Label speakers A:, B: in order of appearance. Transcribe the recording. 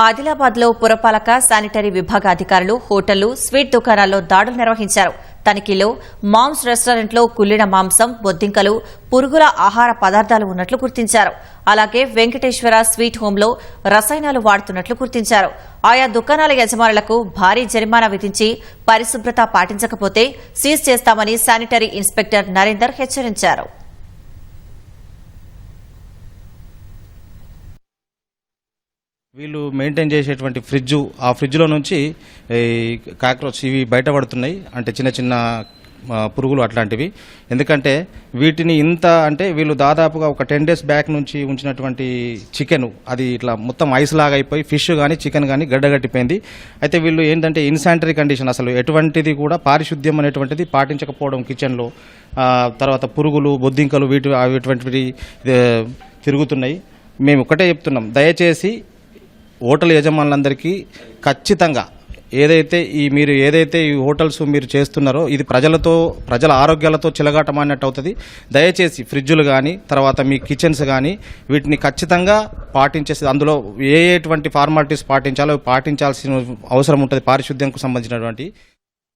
A: ఆదిలాబాద్లో పురపాలక శానిటరీ విభాగ అధికారులు హోటళ్ళు స్వీట్ దుకాణాల్లో దాడులు నిర్వహించారు. తనిఖీలో మామ్స్ రెస్టారెంట్లో కుళ్ళిన మాంసం బొద్దింకలు పురుగుల ఆహార పదార్థాలు ఉన్నట్లు గుర్తించారు. అలాగే వెంకటేశ్వర స్వీట్ హోంలో రసాయనాలు వాడుతున్నట్లు గుర్తించారు. ఆయా దుకాణాల యజమానులకు భారీ జరిమానా విధించి పరిశుభ్రత పాటించకపోతే సీజ్ చేస్తామని శానిటరీ ఇన్స్పెక్టర్ నరేందర్ హెచ్చరించారు.
B: వీళ్ళు మెయింటైన్ చేసేటువంటి ఫ్రిడ్జ్ ఆ ఫ్రిడ్జ్లో నుంచి ఈ కాక్రోచ్ ఇవి బయటపడుతున్నాయి. అంటే చిన్న చిన్న పురుగులు అట్లాంటివి. ఎందుకంటే వీటిని ఇంత అంటే వీళ్ళు దాదాపుగా ఒక టెన్ డేస్ బ్యాక్ నుంచి ఉంచినటువంటి చికెన్ అది ఇట్లా మొత్తం ఐస్ లాగా అయిపోయి ఫిష్ కానీ చికెన్ కానీ గడ్డగట్టిపోయింది అయితే వీళ్ళు ఏంటంటే ఇన్సానిటరీ కండిషన్ అసలు ఎటువంటిది కూడా పారిశుద్ధ్యం అనేటువంటిది పాటించకపోవడం కిచెన్లో. తర్వాత పురుగులు బొద్దింకలు వీటి అవి తిరుగుతున్నాయి. మేము ఒకటే చెప్తున్నాం. దయచేసి హోటల్ యజమానులందరికీ ఖచ్చితంగా ఏదైతే ఈ మీరు ఏదైతే ఈ హోటల్స్ మీరు చేస్తున్నారో ఇది ప్రజలతో ప్రజల ఆరోగ్యాలతో చిలగాటమాడినట్టు అవుతుంది. దయచేసి ఫ్రిడ్జులు కానీ తర్వాత మీ కిచెన్స్ కానీ వీటిని ఖచ్చితంగా పాటించేసి అందులో ఏ ఎటువంటి ఫార్మాలిటీస్ పాటించాలో పాటించాల్సిన అవసరం ఉంటుంది పారిశుద్ధ్యంకు సంబంధించినటువంటి.